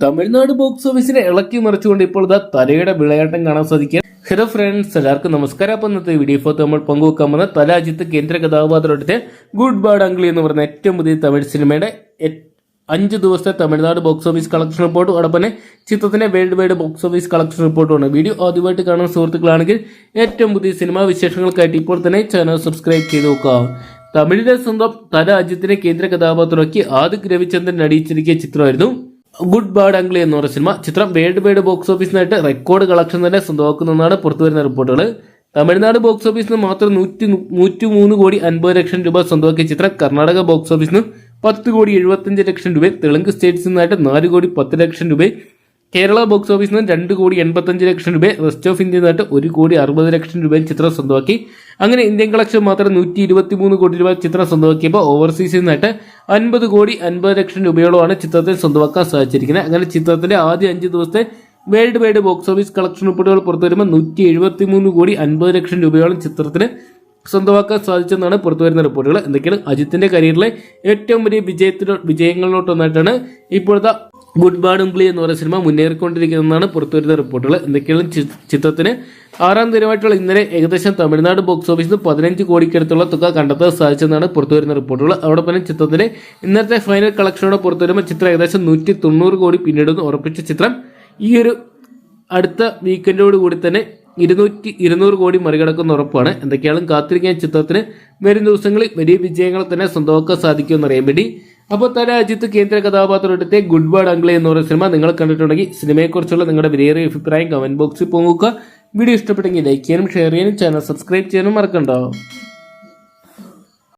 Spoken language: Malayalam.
തമിഴ്നാട് ബോക്സ് ഓഫീസിനെ ഇളക്കി മറിച്ചുകൊണ്ട് ഇപ്പോൾ ഇതാ തലയുടെ വിളയാട്ടം കാണാൻ സാധിക്കുക ഹലോ ഫ്രണ്ട്സ് എല്ലാവർക്കും നമസ്കാരം. അപ്പം ഇന്നത്തെ വീഡിയോ ഇപ്പോൾ നമ്മൾ പങ്കുവെക്കാൻ പോകുന്ന തലാജിത്ത് കേന്ദ്ര കഥാപാത്രത്തെ ഗുഡ് ബാഡ് അംഗ്ലി എന്ന് പറയുന്ന ഏറ്റവും പുതിയ തമിഴ് സിനിമയുടെ അഞ്ച് ദിവസത്തെ തമിഴ്നാട് ബോക്സ് ഓഫീസ് കളക്ഷൻ റിപ്പോർട്ടും അതോടൊപ്പം ചിത്രത്തിന്റെ world wide box office collection റിപ്പോർട്ടുമാണ് video ആദ്യമായിട്ട് കാണുന്ന സുഹൃത്തുക്കളാണെങ്കിൽ ഏറ്റവും പുതിയ സിനിമാ വിശേഷങ്ങൾക്കായിട്ട് ഇപ്പോൾ തന്നെ ചാനൽ സബ്സ്ക്രൈബ് ചെയ്ത് നോക്കുക. തമിഴിലെ സ്വന്തം തല അജിത്തിനെ കേന്ദ്ര കഥാപാത്രമാക്കി ആദ്യ രവിചന്ദ്രൻ അടിയിച്ചിരിക്കിയ ചിത്രമായിരുന്നു ഗുഡ് ബാഡ് അംഗ്ലി എന്ന് പറഞ്ഞ സിനിമ. ചിത്രം വേൾഡ് വൈഡ് ബോക്സ് ഓഫീസിനായിട്ട് റെക്കോർഡ് കളക്ഷൻ തന്നെ സ്വന്തമാക്കുന്നതാണ് പുറത്തുവരുന്ന റിപ്പോർട്ടുകൾ. തമിഴ്നാട് ബോക്സ് ഓഫീസിന് മാത്രം നൂറ്റി നൂറ്റി മൂന്ന് കോടി അൻപത് ലക്ഷം രൂപ സ്വന്തമാക്കിയ ചിത്രം കർണാടക ബോക്സ് ഓഫീസിന് പത്ത് കോടി എഴുപത്തഞ്ച് ലക്ഷം രൂപയും തെലുങ്ക് സ്റ്റേറ്റ്സിൽ നിന്നായിട്ട് നാല് കോടി പത്ത് ലക്ഷം രൂപ കേരള ബോക്സ് ഓഫീസിൽ നിന്ന് രണ്ട് കോടി എൺപത്തഞ്ച് ലക്ഷം രൂപ റെസ്റ്റ് ഓഫ് ഇന്ത്യയിൽ നിന്നായിട്ട് ഒരു കോടി അറുപത് ലക്ഷം രൂപയും ചിത്രം സ്വന്തമാക്കി. അങ്ങനെ ഇന്ത്യൻ കളക്ഷൻ മാത്രം നൂറ്റി ഇരുപത്തി മൂന്ന് കോടി രൂപ ചിത്രം സ്വന്തമാക്കിയപ്പോൾ ഓവർസീസിൽ നിന്നായിട്ട് അൻപത് കോടി അൻപത് ലക്ഷം രൂപയോളമാണ് ചിത്രത്തിൽ സ്വന്തമാക്കാൻ സാധിച്ചിരിക്കുന്നത്. അങ്ങനെ ചിത്രത്തിന്റെ ആദ്യ അഞ്ച് ദിവസത്തെ world wide box office collection റിപ്പോർട്ടുകൾ പുറത്തു വരുമ്പോൾ നൂറ്റി എഴുപത്തി മൂന്ന് കോടി അൻപത് ലക്ഷം രൂപയോളം ചിത്രത്തിന് സ്വന്തമാക്കാൻ സാധിച്ചെന്നാണ് പുറത്തുവരുന്ന റിപ്പോർട്ടുകൾ. എന്തൊക്കെയാണ് അജിത്തിന്റെ കരിയറിലെ ഏറ്റവും വലിയ വിജയത്തിലോ വിജയങ്ങളിലോട്ടൊന്നായിട്ടാണ് ഇപ്പോഴത്തെ ഗുഡ് ബാഡ് ഉംഗ്ലി എന്ന് പറയുന്ന സിനിമ മുന്നേറിക്കൊണ്ടിരിക്കുന്നതെന്നാണ് പുറത്തുവരുന്ന റിപ്പോർട്ടുകൾ. എന്തൊക്കെയാണ് ചിത്രത്തിന്? ആറാം ദിനമായിട്ടുള്ള ഇന്നലെ ഏകദേശം തമിഴ്നാട് ബോക്സ് ഓഫീസിൽ നിന്ന് പതിനഞ്ച് കോടിക്കടുത്തുള്ള തുക കണ്ടെത്താൻ സാധിച്ചെന്നാണ് പുറത്തുവരുന്ന റിപ്പോർട്ടുകൾ. അതോടൊപ്പം തന്നെ ചിത്രത്തിന്റെ ഇന്നത്തെ ഫൈനൽ കളക്ഷനോടെ പുറത്തുവരുമ്പോൾ ചിത്രം ഏകദേശം നൂറ്റി തൊണ്ണൂറ് കോടി പിന്നിടുന്നു ഉറപ്പിച്ച ചിത്രം. ഈ ഒരു അടുത്ത വീക്കെൻഡോട് കൂടി തന്നെ ഇരുന്നൂറ്റി ഇരുന്നൂറ് കോടി മറികടക്കുന്ന ഉറപ്പാണ്. എന്തൊക്കെയാണ് കാത്തിരിക്കാൻ ചിത്രത്തിന് വരും ദിവസങ്ങളിൽ വലിയ വിജയങ്ങൾ തന്നെ സ്വന്തമാക്കാൻ സാധിക്കുമെന്ന് അറിയാൻ വേണ്ടി. അപ്പോൾ തല അജിത്ത് കേന്ദ്ര കഥാപാത്രത്തെ ഗുഡ് ബാഡ് അംഗ്ലേ എന്ന് പറയുന്ന സിനിമ നിങ്ങൾ കണ്ടിട്ടുണ്ടെങ്കിൽ സിനിമയെക്കുറിച്ചുള്ള നിങ്ങളുടെ വിലയേറിയ അഭിപ്രായം കമന്റ് ബോക്സിൽ പോകുക വീഡിയോ ഇഷ്ടപ്പെട്ടെങ്കിൽ ലൈക്ക് ചെയ്യാനും ഷെയർ ചെയ്യാനും ചാനൽ സബ്സ്ക്രൈബ് ചെയ്യാനും മറക്കണ്ടോ.